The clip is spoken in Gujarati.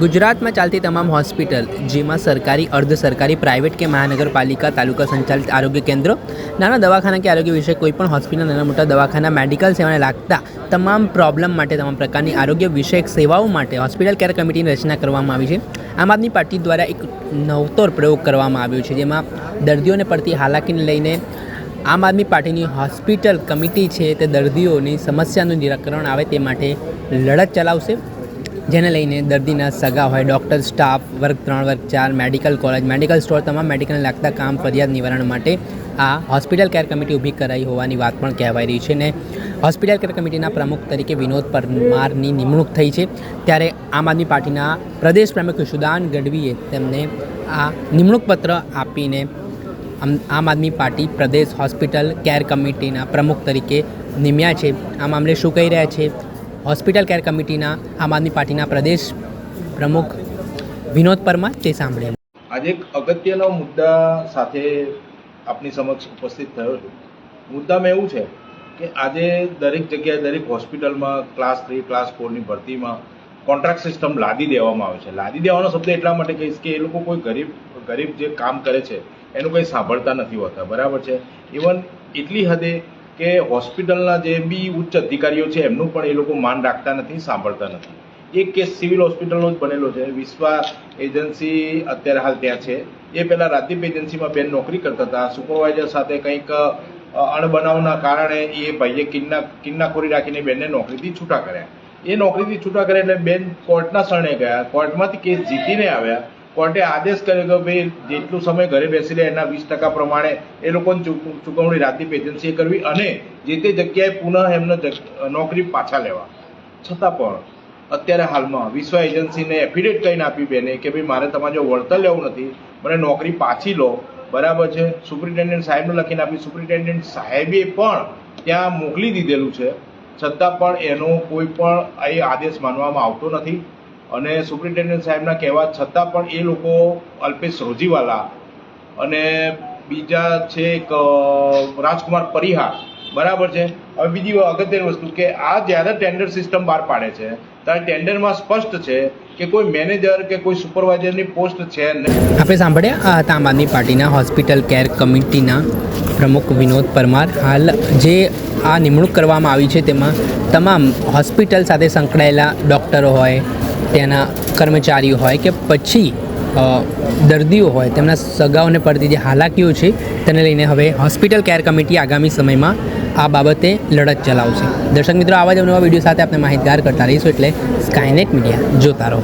ગુજરાતમાં ચાલતી તમામ હોસ્પિટલ, જેમાં સરકારી, અર્ધ સરકારી, પ્રાઇવેટ કે મહાનગરપાલિકા, તાલુકા સંચાલિત આરોગ્ય કેન્દ્રો, નાના દવાખાના કે આરોગ્ય વિશે કોઈ પણ હોસ્પિટલ, નાના મોટા દવાખાના, મેડિકલ સેવાને લાગતા તમામ પ્રોબ્લેમ માટે, તમામ પ્રકારની આરોગ્ય વિષયક સેવાઓ માટે હોસ્પિટલ કેર કમિટીની રચના કરવામાં આવી છે. આમ આદમી પાર્ટી દ્વારા એક નવતોર પ્રયોગ કરવામાં આવ્યો છે, જેમાં દર્દીઓને પડતી હાલાકીને લઈને આમ આદમી પાર્ટીની હોસ્પિટલ કમિટી છે તે દર્દીઓની સમસ્યાનું નિરાકરણ આવે તે માટે લડત ચલાવશે. જેને લઈને દર્દીના સગા હોય, ડૉક્ટર, સ્ટાફ, વર્ગ ત્રણ, વર્ગ ચાર, મેડિકલ કોલેજ, મેડિકલ સ્ટોર તમામ મેડિકલને લાગતા કામ, ફરિયાદ નિવારણ માટે આ હોસ્પિટલ કેર કમિટી ઊભી કરાઈ હોવાની વાત પણ કહેવાઈ રહી છે ને હોસ્પિટલ કેર કમિટીના પ્રમુખ તરીકે વિનોદ પરમારની નિમણૂક થઈ છે. ત્યારે આમ આદમી પાર્ટીના પ્રદેશ પ્રમુખ સુદાન ગઢવીએ તેમને આ નિમણૂક પત્ર આપીને આમ આદમી પાર્ટી પ્રદેશ હોસ્પિટલ કેર કમિટીના પ્રમુખ તરીકે નિમ્યા છે. આ મામલે શું કહી રહ્યા છે? હોસ્પિટલ કેર કમિટીના આમ આદમી પાર્ટીના પ્રદેશ પ્રમુખ વિનોદ પરમાર તે સાંભળે આજે એક અગત્યનો મુદ્દા સાથે આપની સમક્ષ ઉપસ્થિત થયો છું. મુદ્દામાં એવું છે કે આજે દરેક જગ્યાએ દરેક હોસ્પિટલમાં ક્લાસ થ્રી, ક્લાસ ફોરની ભરતીમાં કોન્ટ્રાક્ટ સિસ્ટમ લાદી દેવામાં આવે છે. લાદી દેવાનો શબ્દ એટલા માટે કહીશ કે એ લોકો કોઈ ગરીબ ગરીબ જે કામ કરે છે, એનું કંઈ સાંભળતા નથી હોતા. બરાબર છે? ઇવન એટલી હદે કે હોસ્પિટલના જે બી ઉચ્ચ અધિકારીઓ છે, એમનું પણ એ લોકો માન રાખતા નથી, સાંભળતા નથી. એક કેસ સિવિલ હોસ્પિટલનો જ બનેલો છે. વિશ્વા એજન્સી અત્યારે હાલ ત્યાં છે. એ પહેલાં રાજદીપ એજન્સીમાં બેન નોકરી કરતા હતા. સુપરવાઇઝર સાથે કંઈક અણબનાવના કારણે એ ભાઈએ કિન્ના, કિન્નાખોરી રાખીને બેનને નોકરીથી છૂટા કર્યા. એ નોકરીથી છૂટા કર્યા એટલે બેન કોર્ટના શરણે ગયા. કોર્ટમાંથી કેસ જીતીને આવ્યા. કોર્ટે આદેશ કર્યો કે ભાઈ જેટલું સમય ઘરે બેસી રહે એના વીસ ટકા પ્રમાણે એ લોકોને ચુકવણી રાજદીપ એજન્સીએ કરવી અને જે તે જગ્યાએ પુનઃ એમને નોકરી પાછા લેવા. છતાં પણ અત્યારે હાલમાં વિશ્વ એજન્સીને એફિડેટ કહીને આપી બેને કે ભાઈ મારે તમારે જો વળતર લેવું નથી, મને નોકરી પાછી લો. બરાબર છે? સુપ્રિન્ટેન્ડન્ટ સાહેબને લખીને આપી. સુપ્રિન્ટેન્ડન્ટ સાહેબે પણ ત્યાં મોકલી દીધેલું છે. છતાં પણ એનો કોઈ પણ એ આદેશ માનવામાં આવતો નથી. અને સુપ્રિન્ટેન્ડન્ટ સાહેબના કહેવા છતાં પણ એ લોકો અલ્પેશ રોજીવાલા અને બીજા છે એક રાજકુમાર પરિહાર. બરાબર છે? હવે બીજી અગત્યની વસ્તુ કે આ જ્યારે ટેન્ડર સિસ્ટમ બહાર પાડે છે, ત્યારે ટેન્ડરમાં સ્પષ્ટ છે કે કોઈ મેનેજર કે કોઈ સુપરવાઇઝરની પોસ્ટ છે નહીં. આપણે સાંભળ્યા? આ આમ આદમી પાર્ટીના હોસ્પિટલ કેર કમિટીના પ્રમુખ વિનોદ પરમાર. હાલ જે આ નિમણૂક કરવામાં આવી છે, તેમાં તમામ હોસ્પિટલ સાથે સંકળાયેલા ડૉક્ટરો હોય ત્યાંના કર્મચારીઓ હોય કે પછી દર્દીઓ હોય, તેમના સગાઓને પડતી જે હાલાકીઓ છે, તેને લઈને હવે હોસ્પિટલ કેર કમિટી આગામી સમયમાં આ બાબતે લડત ચલાવશે. દર્શક મિત્રો, આવા જ નવા વીડિયો સાથે આપણે માહિતગાર કરતા રહીશું એટલે સ્કાયનેટ મીડિયા જોતા રહો.